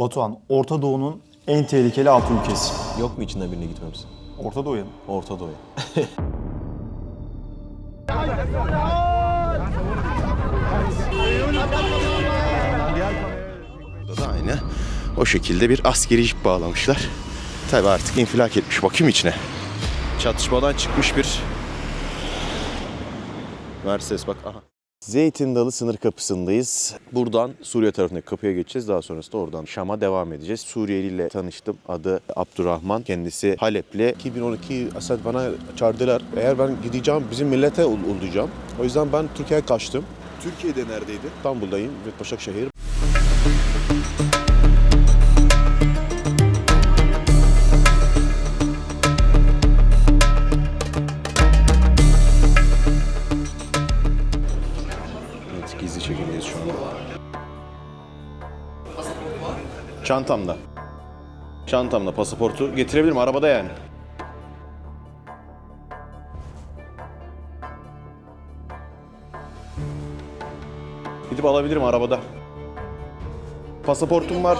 Batuhan, Orta Doğu'nun en tehlikeli altı ülkesi. Yok mu içinden birine gitmemiz? Orta Doğu'ya. Orta Doğu'ya. Da aynı. O şekilde bir askeri jip bağlamışlar. Tabi artık infilak etmiş. Bakayım içine. Çatışmadan çıkmış bir Mercedes bak aha. Zeytin Dalı sınır kapısındayız. Buradan Suriye tarafındaki kapıya geçeceğiz. Daha sonrasında oradan Şam'a devam edeceğiz. Suriyeli ile tanıştım. Adı Abdurrahman. Kendisi Halepli. 2012 Esed bana çağırdılar. Eğer ben gideceğim bizim millete ol- olacağım. O yüzden ben Türkiye'ye kaçtım. Türkiye'de neredeydi? İstanbul'dayım ve Başakşehir. Çantamda. Çantamda pasaportu getirebilirim arabada yani. Gidip alabilirim arabada. Pasaportum var.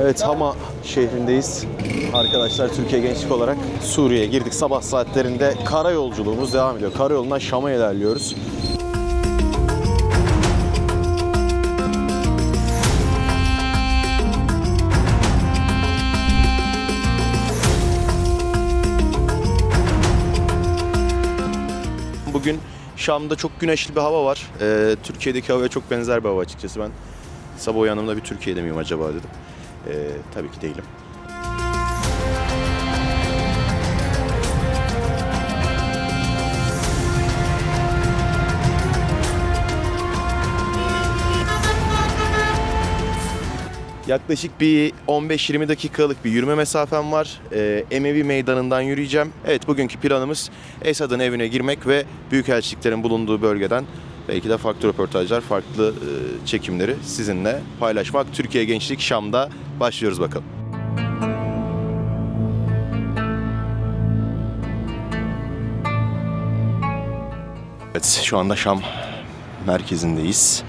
Evet Hama şehrindeyiz. Arkadaşlar Türkiye Gençlik olarak Suriye'ye girdik. Sabah saatlerinde kara yolculuğumuz devam ediyor. Karayolundan Şam'a ilerliyoruz. Bugün Şam'da çok güneşli bir hava var. Ee, Türkiye'deki havaya çok benzer bir hava açıkçası. Ben sabah uyandığımda bir Türkiye'de miyim acaba dedim. Ee, tabii ki değilim. Yaklaşık bir 15-20 dakikalık bir yürüme mesafem var. Ee, Emevi Meydanı'ndan yürüyeceğim. Evet bugünkü planımız Esad'ın evine girmek ve büyükelçiliklerin bulunduğu bölgeden belki de farklı röportajlar, farklı e, çekimleri sizinle paylaşmak. Türkiye Gençlik Şam'da başlıyoruz bakalım. Evet şu anda Şam merkezindeyiz.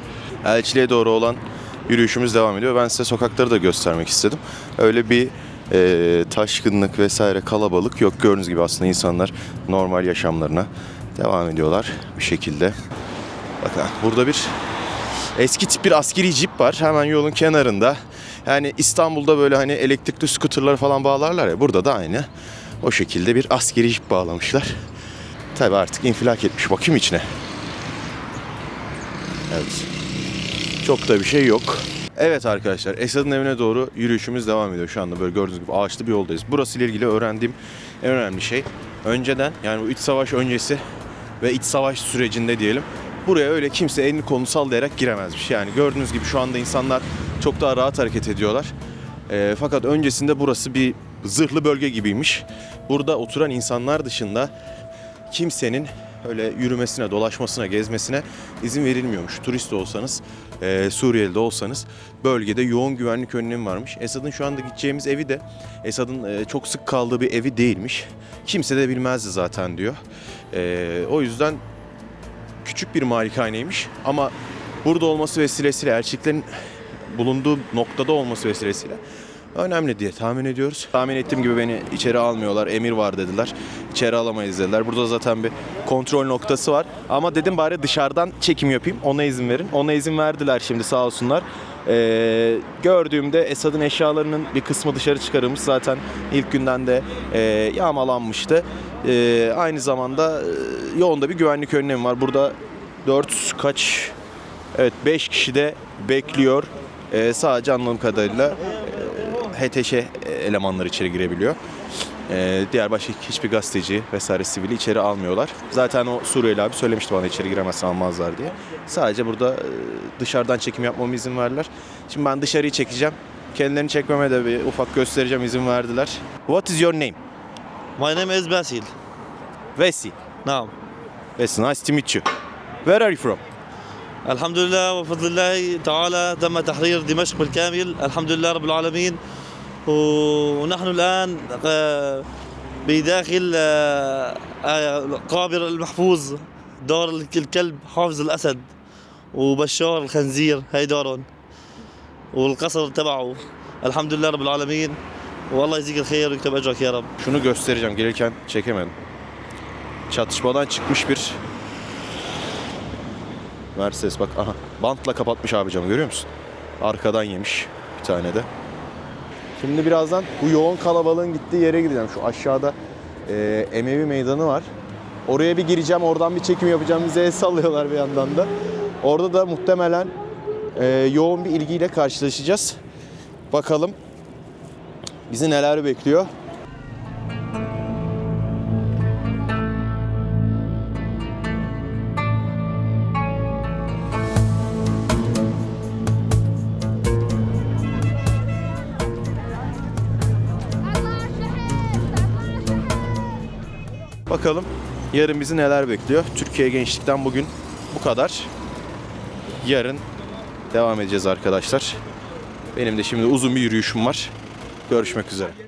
Elçiliğe doğru olan yürüyüşümüz devam ediyor. Ben size sokakları da göstermek istedim. Öyle bir e, taşkınlık vesaire kalabalık yok. Gördüğünüz gibi aslında insanlar normal yaşamlarına devam ediyorlar bir şekilde. Bakın burada bir eski tip bir askeri jip var hemen yolun kenarında. Yani İstanbul'da böyle hani elektrikli skuterları falan bağlarlar ya burada da aynı. O şekilde bir askeri jip bağlamışlar. Tabi artık infilak etmiş. Bakayım içine. Evet. Çok da bir şey yok. Evet arkadaşlar Esad'ın evine doğru yürüyüşümüz devam ediyor şu anda böyle gördüğünüz gibi ağaçlı bir yoldayız. Burası ile ilgili öğrendiğim en önemli şey önceden yani bu iç savaş öncesi ve iç savaş sürecinde diyelim buraya öyle kimse elini kolunu sallayarak giremezmiş. Yani gördüğünüz gibi şu anda insanlar çok daha rahat hareket ediyorlar. Ee, fakat öncesinde burası bir zırhlı bölge gibiymiş. Burada oturan insanlar dışında kimsenin öyle yürümesine, dolaşmasına, gezmesine izin verilmiyormuş. Turist olsanız, e, Suriyeli de olsanız bölgede yoğun güvenlik önlemi varmış. Esad'ın şu anda gideceğimiz evi de Esad'ın e, çok sık kaldığı bir evi değilmiş. Kimse de bilmezdi zaten diyor. E, o yüzden küçük bir malikaneymiş ama burada olması vesilesiyle elçiliklerin bulunduğu noktada olması vesilesiyle önemli diye tahmin ediyoruz. Tahmin ettiğim gibi beni içeri almıyorlar. Emir var dediler. İçeri alamayız dediler. Burada zaten bir kontrol noktası var. Ama dedim bari dışarıdan çekim yapayım. Ona izin verin. Ona izin verdiler şimdi sağ olsunlar. Ee, gördüğümde Esad'ın eşyalarının bir kısmı dışarı çıkarılmış. Zaten ilk günden de e, yağmalanmıştı. Ee, aynı zamanda e, yoğun bir güvenlik önlemi var. Burada 4 kaç Evet 5 kişi de bekliyor. Ee, sadece anladığım kadarıyla e, HTŞ elemanları içeri girebiliyor. Ee, diğer başka hiçbir gazeteci vesaire sivili içeri almıyorlar. Zaten o Suriyeli abi söylemişti bana içeri giremezsen almazlar diye. Sadece burada e, dışarıdan çekim yapmama izin verdiler. Şimdi ben dışarıyı çekeceğim. Kendilerini çekmeme de bir ufak göstereceğim izin verdiler. What is your name? My name is Basil. Vesi. نعم Vesi, nice to meet you. Where are you from? الحمد لله وبفضل الله تعالى تم تحرير دمشق بالكامل الحمد لله رب العالمين ونحن الآن آه، بداخل آه، آه، قابر المحفوظ دار الكلب حافظ الأسد وبشار الخنزير هاي دارهم والقصر تبعه الحمد لله رب العالمين والله يجزيك الخير ويكتب اجرك يا رب Şunu göstereceğim. Gelirken çekemedim. Çatışmadan çıkmış bir Mercedes bak aha bantla kapatmış abi camı görüyor musun? Arkadan yemiş bir tane de. Şimdi birazdan bu yoğun kalabalığın gittiği yere gideceğim. Şu aşağıda e, Emevi Meydanı var. Oraya bir gireceğim, oradan bir çekim yapacağım. Bize el sallıyorlar bir yandan da. Orada da muhtemelen e, yoğun bir ilgiyle karşılaşacağız. Bakalım bizi neler bekliyor. Bakalım yarın bizi neler bekliyor. Türkiye Gençlik'ten bugün bu kadar. Yarın devam edeceğiz arkadaşlar. Benim de şimdi uzun bir yürüyüşüm var. Görüşmek üzere.